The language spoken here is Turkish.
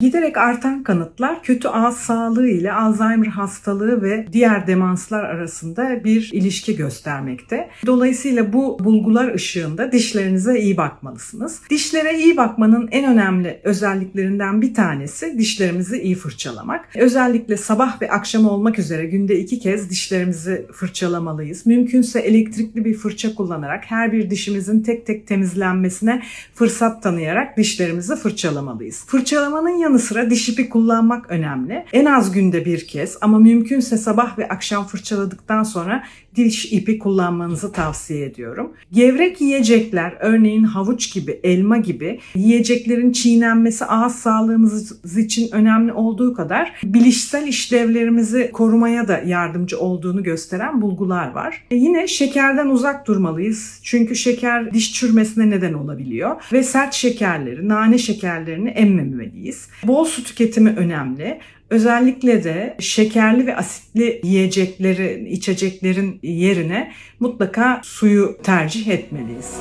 Giderek artan kanıtlar kötü ağız sağlığı ile Alzheimer hastalığı ve diğer demanslar arasında bir ilişki göstermekte. Dolayısıyla bu bulgular ışığında dişlerinize iyi bakmalısınız. Dişlere iyi bakmanın en önemli özelliklerinden bir tanesi dişlerimizi iyi fırçalamak. Özellikle sabah ve akşam olmak üzere günde iki kez dişlerimizi fırçalamalıyız. Mümkünse elektrikli bir fırça kullanarak her bir dişimizin tek tek temizlenmesine fırsat tanıyarak dişlerimizi fırçalamalıyız. Fırçalamanın yanı sıra diş ipi kullanmak önemli. En az günde bir kez ama mümkünse sabah ve akşam fırçaladıktan sonra diş ipi kullanmanızı tavsiye ediyorum. Gevrek yiyecekler örneğin havuç gibi, elma gibi yiyeceklerin çiğnenmesi ağız sağlığımız için önemli olduğu kadar bilişsel işlevlerimizi korumaya da yardımcı olduğunu gösteren bulgular var. E yine şekerden uzak durmalıyız. Çünkü şeker diş çürümesine neden olabiliyor ve sert şekerleri, nane şekerlerini emmemeliyiz. Bol su tüketimi önemli. Özellikle de şekerli ve asitli yiyecekleri, içeceklerin yerine mutlaka suyu tercih etmeliyiz.